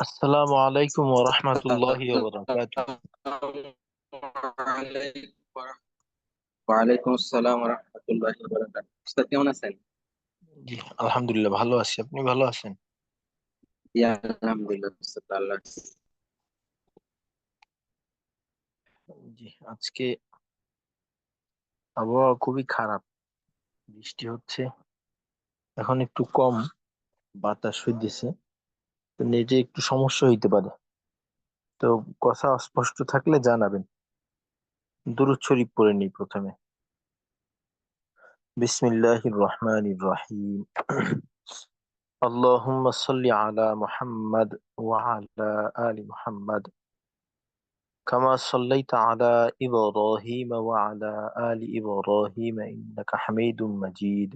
আসসালামু আলাইকুম ওয়া রাহমাতুল্লাহি ওয়া বারাকাতুহু। ওয়ালাইকুম আসসালাম রহমতুল্লাহি উস্তাদ কেমন আছেন? জি আলহামদুলিল্লাহ ভালো আছি। আপনি ভালো আছেন? আলহামদুলিল্লাহ উস্তাদ আল্লাহ জি আজকে আবহাওয়া খুবই খারাপ। বৃষ্টি হচ্ছে এখন একটু কম বাতাস হইতেছে। নেটে একটু সমস্যা হইতে পারে তো কথা অস্পষ্ট থাকলে জানাবেন দুরূদ শরীফ পড়ে নিই প্রথমে বিসমিল্লাহির রহমানির রহিম اللهم صل على محمد وعلى آل محمد كما صليت على إبراهيم وعلى آل إبراهيم إنك حميد مجيد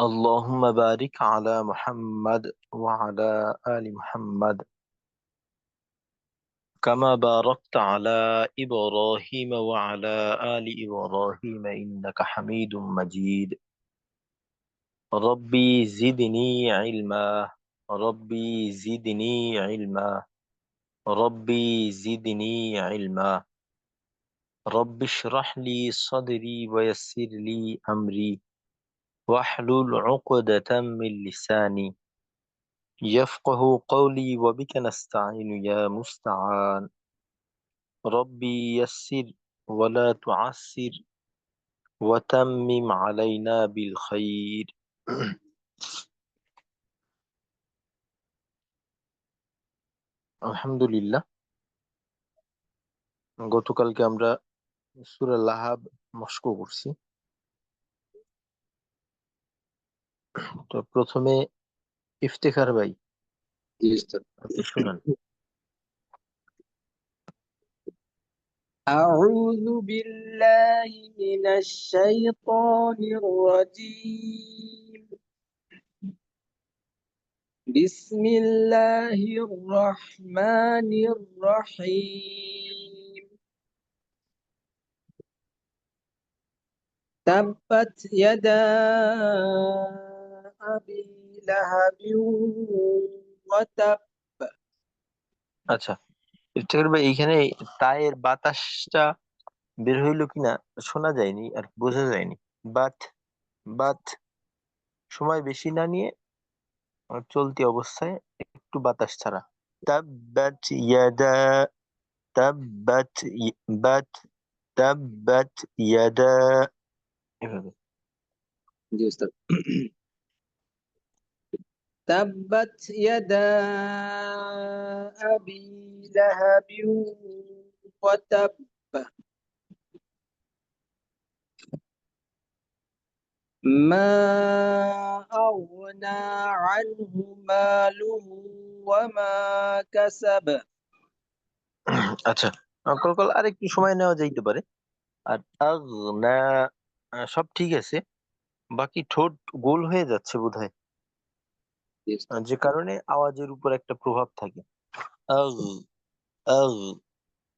اللهم بارك على محمد وعلى آل محمد. كما باركت على إبراهيم وعلى آل إبراهيم إنك حميد مجيد. ربي زدني علما. ربي زدني علما. ربي زدني علما. رب اشرح لي صدري ويسر لي أمري. واحلل عقدة من لساني يفقه قولي وبك نستعين يا مستعان ربي يسر ولا تعسر وتمم علينا بالخير আলহামদুলিল্লাহ গতকালকে আমরা সূরা লাহাব মস্ক করছি তো প্রথমে ইফতেখার ভাই জি উস্তাদ আপনি শুনান أعوذ بالله من الشيطان الرجيم بسم الله الرحمن الرحيم تبت يدا أبي لهب وتب আচ্ছা ইফতেখার ভাই এইখানে তায়ের বাতাসটা বের হইলো কিনা শোনা যায়নি আর বোঝা যায়নি বাট বাট সময় বেশি না নিয়ে আহ, চলতি অবস্থায় একটু বাতাস ছাড়া তাব্বাত ইয়াদা তাব্বাত ই- বাত তাব্বাত ইয়াদা এভাবে জি উস্তাদ تبت يدا أبي لهب وتب ما أغنى عنه ماله وما كسب আচ্ছা কল কল আর একটু সময় নেওয়া যাইতে পারে আর আগনা আহ, সব ঠিক আছে বাকি ঠোঁট গোল হয়ে যাচ্ছে বোধহয় জি উস্তাদ আহ, যে কারণে আওয়াজের উপর একটা প্রভাব থাকে আগ আগ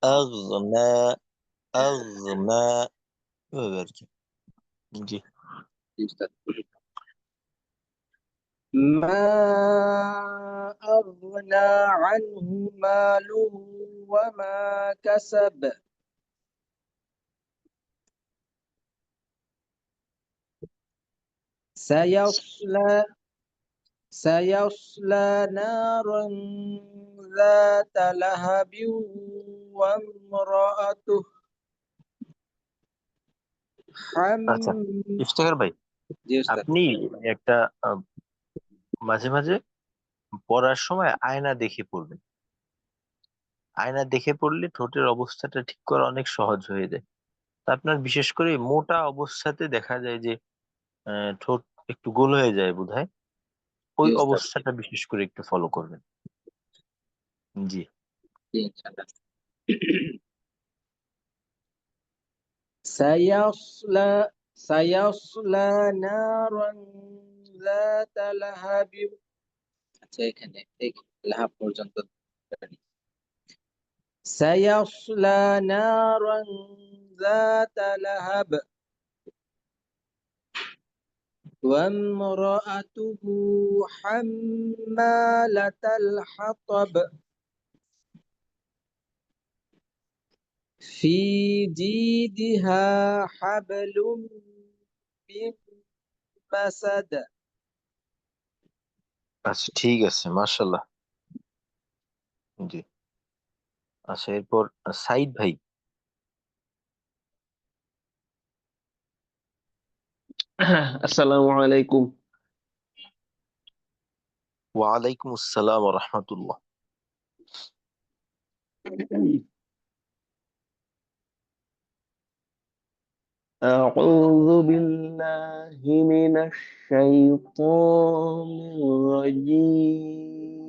আগনা আগনা এভাবে আর কি জি জি উস্তাদ ما أغنى عنه ماله وما كسب سيصلى سيصلى نارا ذات لهب وامرأته আচ্ছা حم ইফতেখার ভাই জি উস্তাদ আপনি একটা আহ, মাঝে মাঝে পড়ার সময় আয়না দেখে পড়বেন আয়না দেখে পড়লে ঠোঁটের অবস্থাটা ঠিক করা অনেক সহজ হয়ে যায় তা আপনার বিশেষ করে মোটা অবস্থাতে দেখা যায় যে আহ, ঠোঁট একটু গোল হয়ে যায় বোধহয় ওই জি উস্তাদ অবস্থাটা বিশেষ করে একটু ফলো করবেন জি জি ইনশাআল্লাহ سيصلى سيصلى نارا ذات لهب আচ্ছা এখানে এই লাহাব পর্যন্ত سيصلى نارا ذات لهب وامرأته حمالة الحطب في جيدها حبل من مسد আচ্ছা ঠিক আছে মাশাল্লাহ জি আচ্ছা এরপর সাইদ ভাই আসসালামু আলাইকুম ওয়ালাইকুম আসসালাম রহমতুল্লাহ أعوذ بالله من الشيطان الرجيم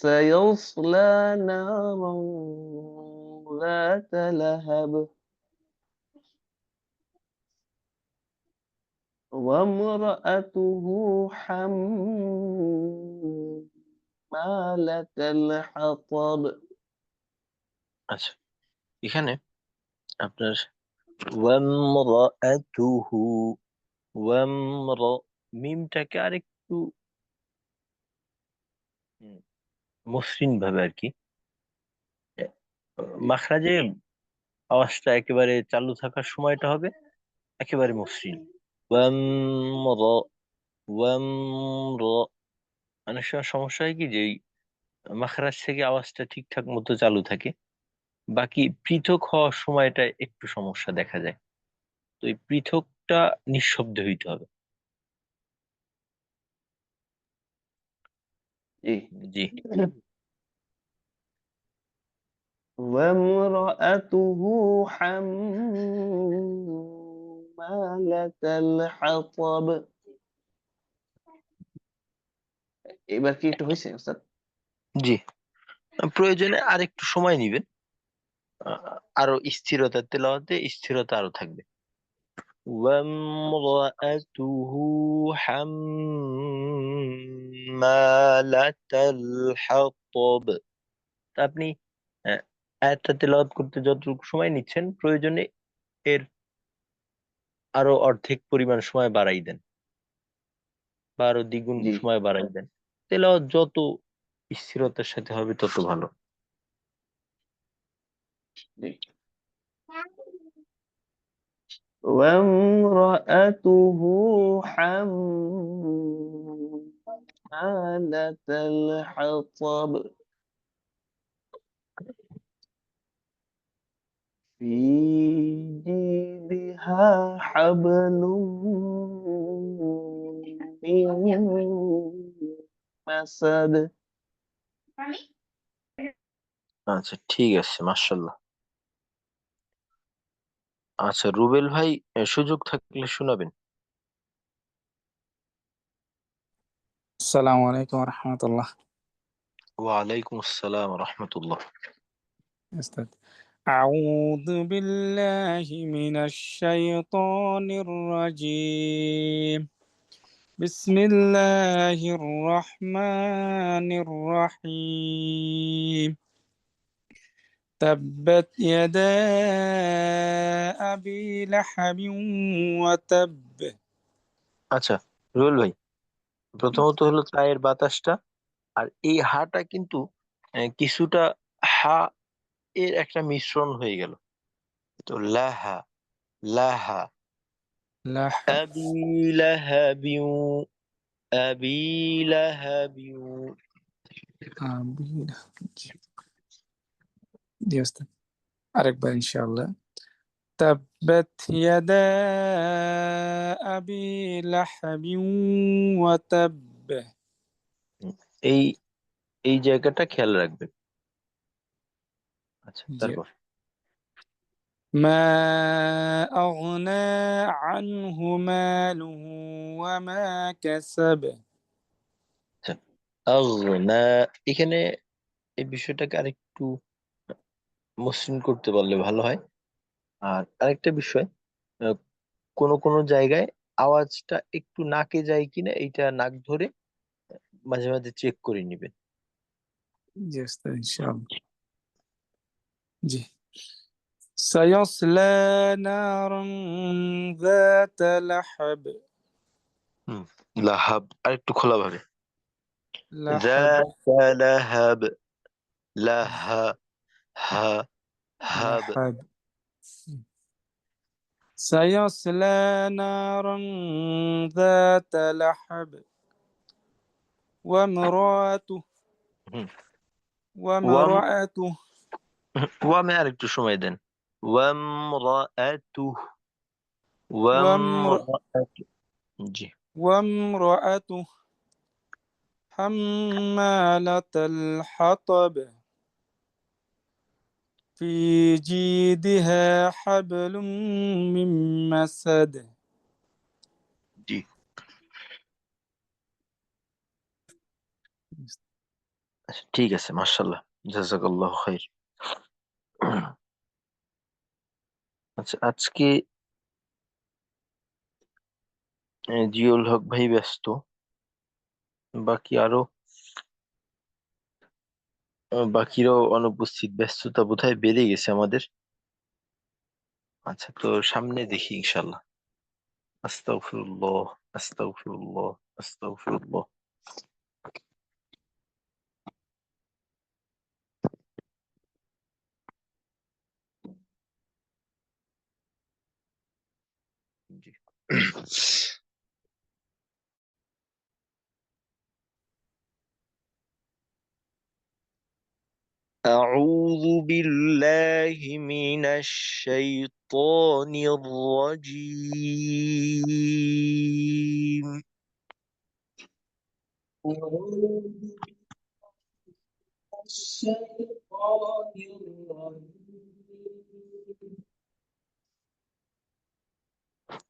سيصلى نارا ذات لهب وامرأته حمالة الحطب আচ্ছা এখানে আপনার ওয়ামরাআতুহু ওয়ামর মিমটাকে আরেকটু হুম, মসৃণ ভাবে আর কি মাখরাজে আওয়াজটা একেবারে চালু থাকার সময়টা হবে একেবারে মসৃণ। ওয়ামর ওয়ামর অনেক সময় সমস্যা হয় কি যে এই মাখরাজ থেকে আওয়াজটা ঠিকঠাক মতো চালু থাকে বাকি পৃথক হওয়ার সময়টা একটু সমস্যা দেখা যায়। তো এই পৃথকটা নিঃশব্দ হইতে হবে। জি জি وامرأته حمالة الحطب এবার কি একটু হয়েছে ওস্তাদ জি প্রয়োজনে আর একটু সময় নিবেন আহ, আরো স্থিরতা তেলাওয়াতে স্থিরতা আরো থাকবে وامرأته حمالة الحطب তা আপনি আহ, আয়াতটা তেলাওয়াত করতে যতটুকু সময় নিচ্ছেন প্রয়োজনে এর আরো অর্ধেক পরিমাণ সময় বাড়াই দেন বা আরো দ্বিগুণ জি। সময় বাড়াই দেন তেলাওয়াত যত স্থিরতার সাথে হবে তত ভালো জি وامرأته حمالة الحطب في جيدها حبل من مسد আচ্ছা ঠিক আছে মাশাল্লাহ আচ্ছা রুবেল ভাই এ, সুযোগ থাকলে শোনাবেন السلام عليكم ورحمة الله ওয়ালাইকুম আসসালাম রহমতুল্লাহ أستاذ أعوذ بالله من الشيطان الرجيم بسم الله الرحمن الرحيم تبت يدا أبي لهب وتب আচ্ছা রুবেল ভাই প্রথমত হলো চায়ের বাতাসটা আর এই হাটা কিন্তু আহ, কিছুটা হা এর একটা মিশ্রণ হয়ে গেল তো লাহা লাহা لح আবি লাহাবিউ আবি লাহাবিউ أبي لهب دي أستاذ أركبر إن شاء الله تبت يدا أبي لهب وتب এই এই জায়গাটা খেয়াল রাখবেন আচ্ছা জি। তারপর ما أغنى عنه ماله وما كسب আগনা এখানে এই বিষয়টাকে আরেকটু মসৃণ করতে পারলে ভালো হয় আর আরেকটা বিষয় আহ, কোনো কোনো জায়গায় আওয়াজটা একটু নাকে যায় কিনা এইটা নাক ধরে মাঝে মাঝে চেক করে নিবেন Yes, إن شاء الله جي سيصلى نارا ذات لهب লাহাব আরেকটু খোলা ভাবে لهب ذات لهب لها ها هاب سيصلى نارا ذات لحب وامرأته وامرأته وما عرفت شو ميدان وامرأته وامرأته. جي وامرأته حمالة الحطب في جيدها حبل من مسد জি আচ্ছা ঠিক আছে মাশাআল্লাহ জাযাকাল্লাহু খাইর আচ্ছা আজকে আহ, জিয়াউল হক ভাই ব্যস্ত বাকি আরো বাকিরাও অনুপস্থিত, ব্যস্ততা বোধহয় বেড়ে গেছে আমাদের। আচ্ছা তো সামনে দেখি ইনশাল্লাহ আস্তাগফিরুল্লাহ আস্তাগফিরুল্লাহ আস্তাগফিরুল্লাহ। জি। أعوذ بالله من الشيطان الرجيم الشيطان الرجيم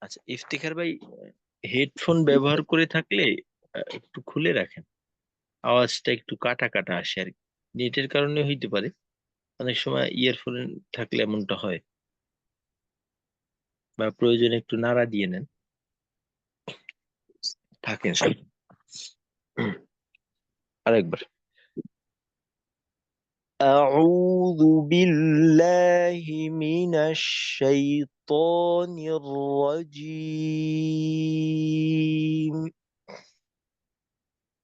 আচ্ছা ইফতিখার ভাই হেডফোন ব্যবহার করে থাকলে আহ, একটু খুলে রাখেন আওয়াজটা একটু কাটা কাটা আসে আর কি নেটের কারণে হইতে পারে অনেক সময় ইয়ারফোন থাকলে এমনটা হয় বা প্রয়োজনে একটু নাড়া দিয়ে নেন থাকেন সব আরেকবার أعوذ بالله من الشيطان الرجيم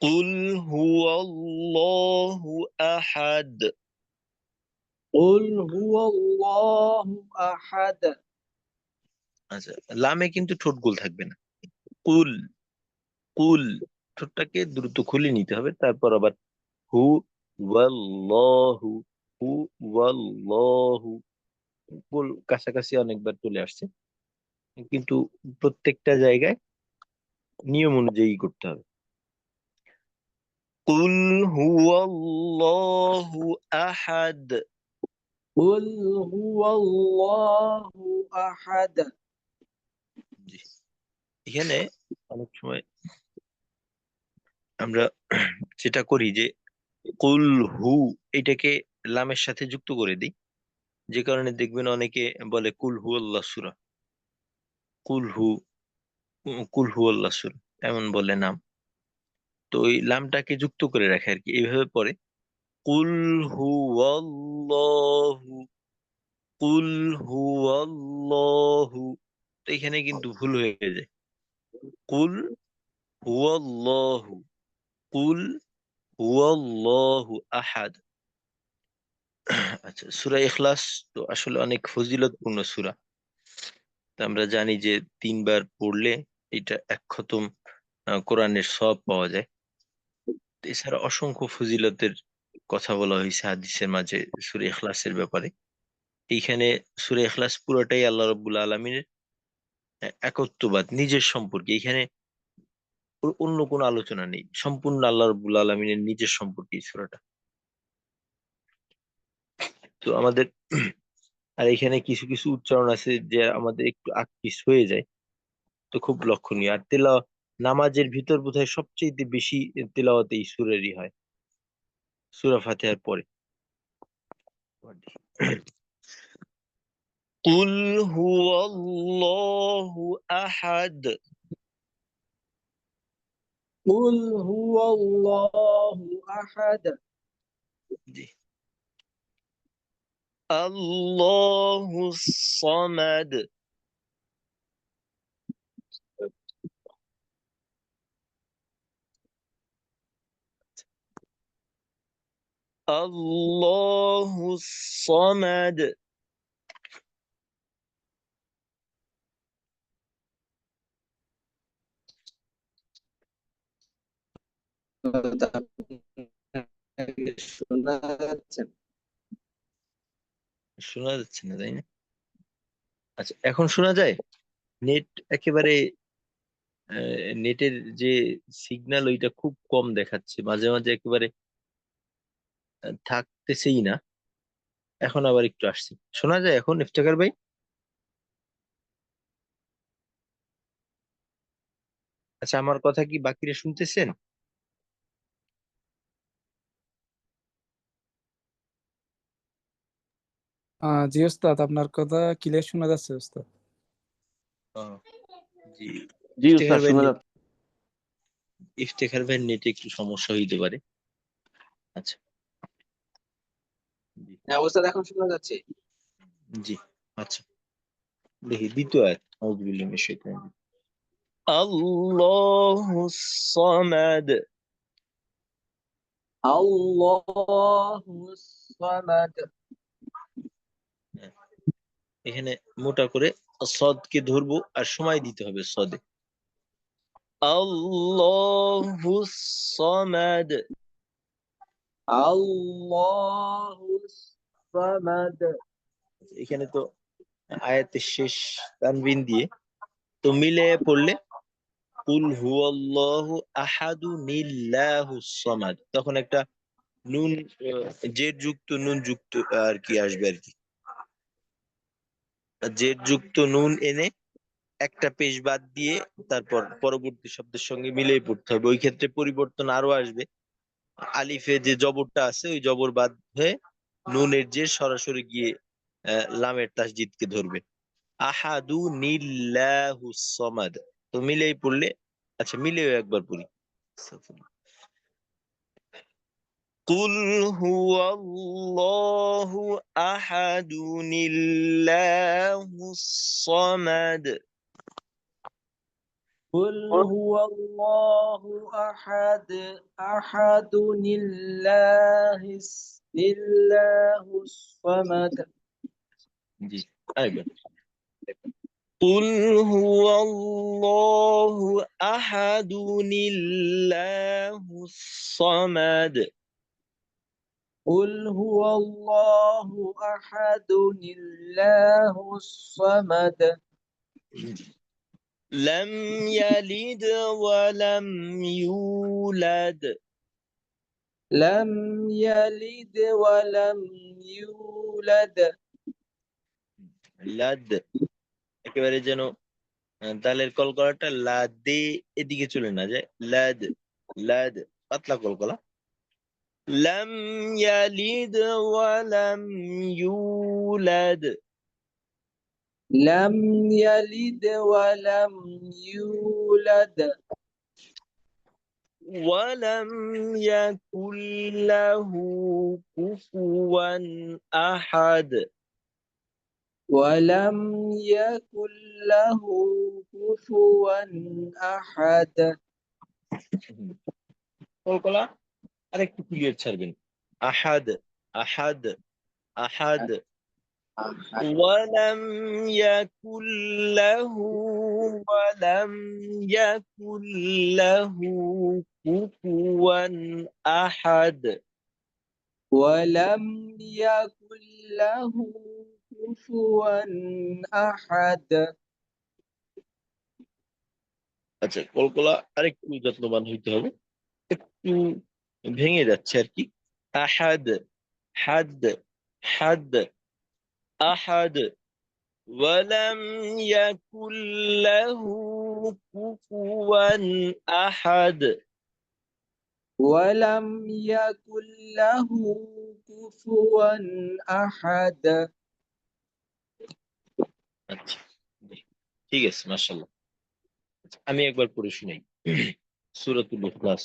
قل هو الله أحد قل هو الله أحد আচ্ছা লামে কিন্তু ঠোঁট গোল থাকবে না কুল কুল ঠোঁটটাকে দ্রুত খুলে নিতে হবে তারপর আবার হু ওয়াল্লাহু হু ওয়াল্লাহু গোল কাছাকাছি অনেকবার চলে আসছে কিন্তু প্রত্যেকটা জায়গায় নিয়ম অনুযায়ী করতে হবে কুল হুয়াল্লাহু আহাদ قل هو الله أحد জি। এখানে অনেক সময় আমরা যেটা করি যে কুল হু এটাকে লামের সাথে যুক্ত করে দিই যে কারণে দেখবেন অনেকে বলে কুল হু আল্লাহ সুরা কুল হু উম, কুল হু আল্লাহ সুরা এমন বলে নাম তো ওই লামটাকে যুক্ত করে রাখে আর কি এইভাবে পরে কুল হু আল্লাহু কুল হু আল্লাহু। তো এখানে কিন্তু ভুল হয়ে যায়। কুল হু আল্লাহু কুল হু আল্লাহু আহাদ। আচ্ছা সুরা ইখলাস তো আসলে অনেক ফজিলতপূর্ণ সূরা। তো আমরা জানি যে তিনবার পড়লে এটা এক খতম কোরআনের সব পাওয়া যায়। এছাড়া অসংখ্য ফজিলতের কথা বলা হয়েছে হাদিসের মাঝে সূরা ইখলাসের ব্যাপারে। এইখানে সুরে এখলাস পুরোটাই আল্লাহ রাব্বুল আলামিনের একত্ববাদ, নিজের সম্পর্কে। এখানে অন্য কোনো আলোচনা নেই। সম্পূর্ণ আল্লাহ রাব্বুল আলামিনের নিজের সম্পর্কে এই সূরাটা। তো আমাদের আর এখানে কিছু কিছু উচ্চারণ আছে যে আমাদের একটু আটপিস হয়ে যায়। তো খুব লক্ষণীয়। আর তেলা নামাজের ভিতর বোধহয় সবচেয়ে বেশি তেলাওয়াত এই সূরারই হয় সূরা ফাতিহার পরে কুল হুয়াল্লাহু আহাদ قل هو الله أحد জি আল্লাহু আল্লাহু সামাদ শোনা যাচ্ছে। শোনা যাচ্ছে না, তাই না? আচ্ছা এখন শোনা যায়? নেট একেবারে নেটের যে সিগন্যাল ওইটা খুব কম দেখাচ্ছে। মাঝে মাঝে একেবারে থাকতেছেই না। এখন আবার একটু আসছি। শোনা যায় এখন ইফতেখার ভাই? আচ্ছা আমার কথা কি বাকিরা শুনতেছেন? আহ, জি ওস্তাদ আপনার কথা ক্লিয়ার শোনা যাচ্ছে ওস্তাদ। জি। জি ইফতেখার ভাই শোনা যাচ্ছে। ইফতেখার ভাইয়ের নেটে একটু সমস্যা হইতে পারে। আচ্ছা। হ্যাঁ ওস্তাদ শোনা যাচ্ছে। জি আচ্ছা। দেখি দ্বিতীয় আয়াত মিনাশ শাইতানির আল্লাহুস সামাদ। আল্লাহুস সামাদ। হ্যাঁ, এখানে মোটা করে সদকে ধরবো আর সময় দিতে হবে সদে। আল্লাহুস সামাদ। আল্লাহ এখানে তো আয়াতের শেষ তানবিন দিয়ে। তো মিলে পড়লে, কুল হুয়াল্লাহু আহাদু নিল্লাহু সামাদ। তখন একটা নুন জেড যুক্ত নুন যুক্ত আর কি আসবে আর কি। জেড যুক্ত নুন এনে একটা পেশ বাদ দিয়ে তারপর পরবর্তী শব্দের সঙ্গে মিলেই পড়তে হবে। ওই ক্ষেত্রে পরিবর্তন আরও আসবে। আলিফে যে জবরটা আছে ওই জবর বাদ হয়ে নুনের যে সরাসরি গিয়ে আহ, লামের তাসজিদকে ধরবে আহাদু নিল্লাহু সমাদ তো মিলেই পড়লে আচ্ছা মিলেও একবার পড়ি قل هو الله أحد الله الصمد قل هو الله أحد أحد الله لله الصمد قل هو الله أحد الله الصمد. قل هو الله أحد الله الصمد. لم يلد ولم يولد لم يلد ولم يولد লাদ একেবারে যেন আহ, দালের কলকলাটা লাদে এদিকে চলে না যায় লাদ লাদ পাতলা কলকলা লাম ইয়ালিদ ওয়ালাম ইউলাদ لم يلد ولم يولد ولم يكن له كفوا أحد ولم يكن له كفوا أحد কলকলা আরেকটু ক্লিয়ার ছাড়বেন আহাদ আহাদ আহাদ আহাদ ولم يكن له ولم يكن له كفوا أحد ولم يكن له كفوا أحد আচ্ছা কলকলা আরেকটু যত্নবান হইতে হবে একটু ভেঙে যাচ্ছে আর কি আহাদ হাদ হাদ আহাদ ولم يكن له كفوا أحد ولم يكن له كفوا أحد আচ্ছা ঠিক আছে মাশাআল্লাহ আমি একবার পড়ে শুনাই সূরাতুল ইখলাস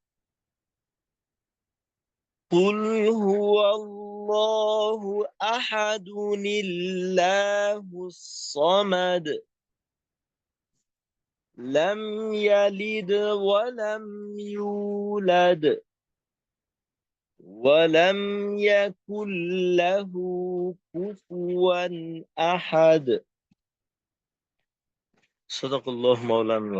قل هو الله أحد الله الصمد لم يلد ولم يولد ولم يكن له كفوا أحد. صدق الله مولانا العظيم.